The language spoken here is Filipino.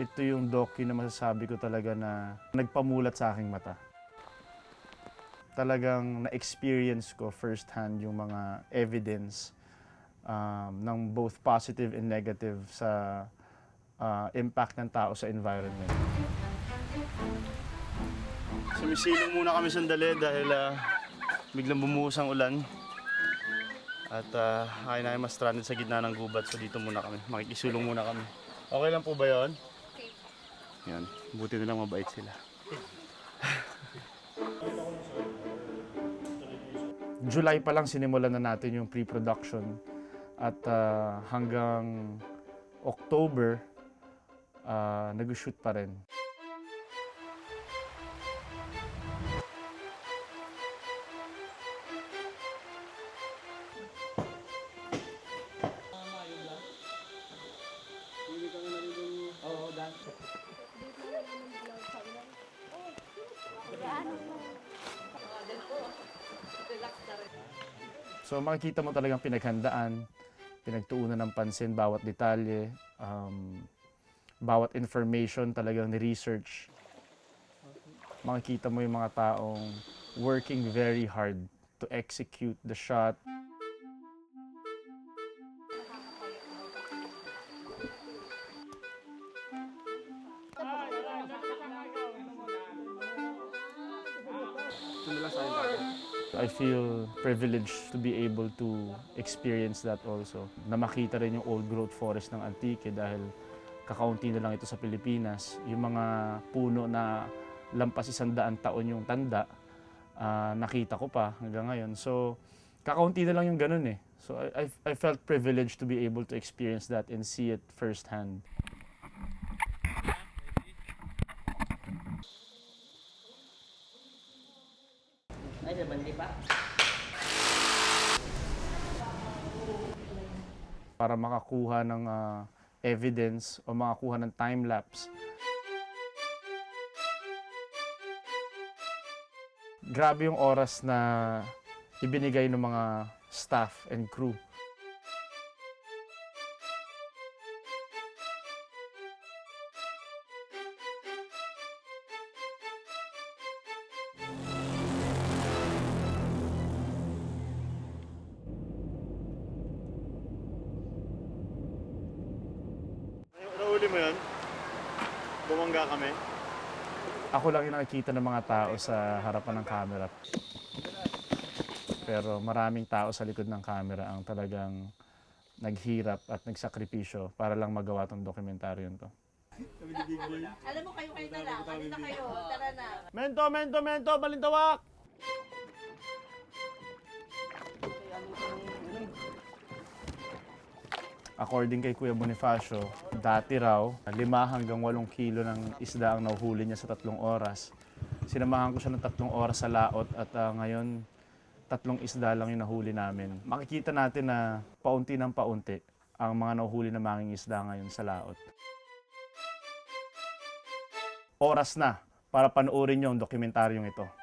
ito yung docu na masasabi ko talaga na nagpamulat sa aking mata. Talagang na-experience ko firsthand yung mga evidence um, ng both positive and negative sa uh, impact ng tao sa environment. Sumisilong muna kami sandali dahil ah, biglang bumuhos ang ulan. At uh, ay na mas stranded sa gitna ng gubat so dito muna kami. Makikisulong muna kami. Okay lang po ba yon? Yan. Buti na lang mabait sila. July pa lang sinimulan na natin yung pre-production at ah, hanggang October ah, nag-shoot pa rin. So makikita mo talagang pinaghandaan, pinagtuunan ng pansin bawat detalye, um, bawat information talagang ni-research. Makikita mo yung mga taong working very hard to execute the shot. I feel privileged to be able to experience that also. Na makita rin yung old growth forest ng Antique dahil kakaunti na lang ito sa Pilipinas. Yung mga puno na lampas isang daan taon yung tanda, ah, nakita ko pa hanggang ngayon. So, kakaunti na lang yung ganun eh. So, I, I felt privileged to be able to experience that and see it firsthand. Ay, sa bandi pa. para makakuha ng ah, evidence o makakuha ng time-lapse. Grabe yung oras na ibinigay ng mga staff and crew. Nahuli mo yun? Bumangga kami? Ako lang yung nakikita ng mga tao sa harapan ng camera. Pero maraming tao sa likod ng camera ang talagang naghirap at nagsakripisyo para lang magawa tong dokumentaryon to. Alam mo, kayo kayo na lang. Ano na kayo? Tara na. Mento, mento, mento, balintawak! According kay Kuya Bonifacio, dati raw, lima hanggang walong kilo ng isda ang nahuhuli niya sa tatlong oras. Sinamahan ko siya ng tatlong oras sa laot at ah, ngayon, tatlong isda lang yung nahuli namin. Makikita natin na paunti ng paunti ang mga nahuhuli na manging isda ngayon sa laot. Oras na para panoorin yung dokumentaryong ito.